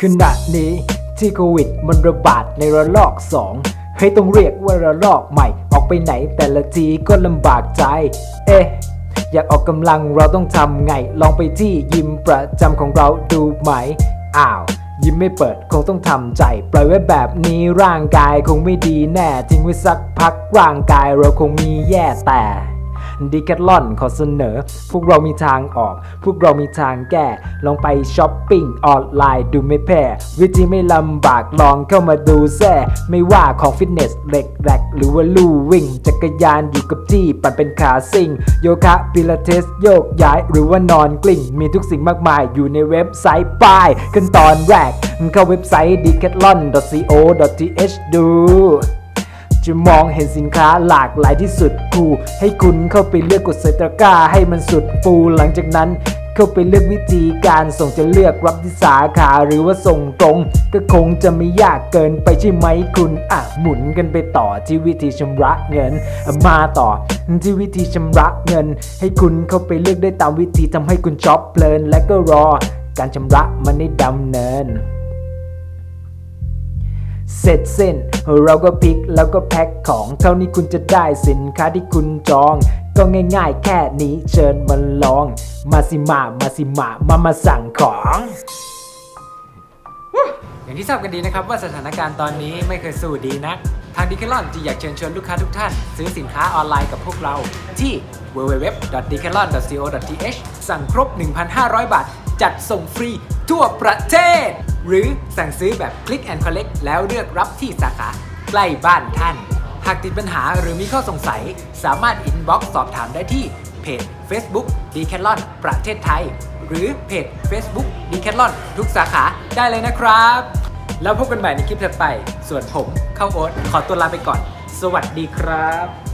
ขณะนี้ที่โควิดมันระบาดในระลอกสองให้ต้องเรียกว่าระลอกใหม่ ออกไปไหนแต่ละทีก็ลำบากใจ เอ๊ะ อยากออกกำลังเราต้องทำไง ลองไปที่ยิมประจำของเราดูไหม อ้าวยิมไม่เปิดคงต้องทำใจ ปล่อยไว้แบบนี้ร่างกายคงไม่ดีแน่ทิ้งไว้สักพักร่างกายเราคงมีแย่แต่ ดีแคทลอนขอเสนอ พวกเรามีทางออก พวกเรามีทางแก้ ลองไปช้อปปิ้งออนไลน์ดูไม่แพ้วิธีไม่ลำบากลองเข้ามาดูแซ่ไม่ว่าของฟิตเนสเหล็กแรกหรือว่าลู่วิ่ง จักรยานอยู่กับที่ปั่นเป็นขาซิ่ง โยคะพิลาทิสโยกย้ายหรือว่านอนกลิ้งมีทุกสิ่งมากมายอยู่ในเว็บไซต์ป้ายขั้นตอนแรกเข้าเว็บไซต์ decathlon.co.th ดู จะมองเห็นสินค้าหลากหลายที่สุดกูให้คุณเข้าไปเลือกกดใส่ตะกร้าให้มันสุดฟูหลังจากนั้นเข้าไปเลือกวิธีการส่งจะเลือกรับที่สาขาหรือว่าส่งตรง ก็คงจะไม่ยากเกินไปใช่ไหมคุณอะหมุนกันไปต่อที่วิธีชำระเงิน มาต่อที่วิธีชำระเงิน ให้คุณเข้าไปเลือกได้ตามวิธีทำให้คุณช็อปเพลินและก็รอ การชำระมันได้ดำเนิน เสร็จสิ้น เราก็พลิกแล้วก็แพ็คของเท่านี้คุณจะได้สินค้าที่คุณจอง ก็ง่ายๆ แค่นี้เชิญมาลอง มาสิมา มาสิมา มามาสั่งของ อย่างที่ทราบกันดีนะครับว่าสถานการณ์ตอนนี้ไม่เคยสู้ดีนัก ทางดิคลอนจึงอยากเชิญชวนลูกค้าทุกท่าน ซื้อสินค้าออนไลน์กับพวกเราที่ www.decathlon.co.th สั่งครบ 1,500 บาท จัดส่งฟรีทั่วประเทศ หรือสั่งซื้อแบบ Click and Collect แล้วเลือกรับที่สาขาใกล้บ้านท่าน หากติดปัญหาหรือมีข้อสงสัย สามารถอินบ็อกซ์สอบถามได้ที่เพจ Facebook Decathlon ประเทศไทย หรือเพจ Facebook Decathlon ทุกสาขาได้เลยนะครับ แล้วพบกันใหม่ในคลิปถัดไป ส่วนผมเข้าโอ๊ตขอตัวลาไปก่อน สวัสดีครับ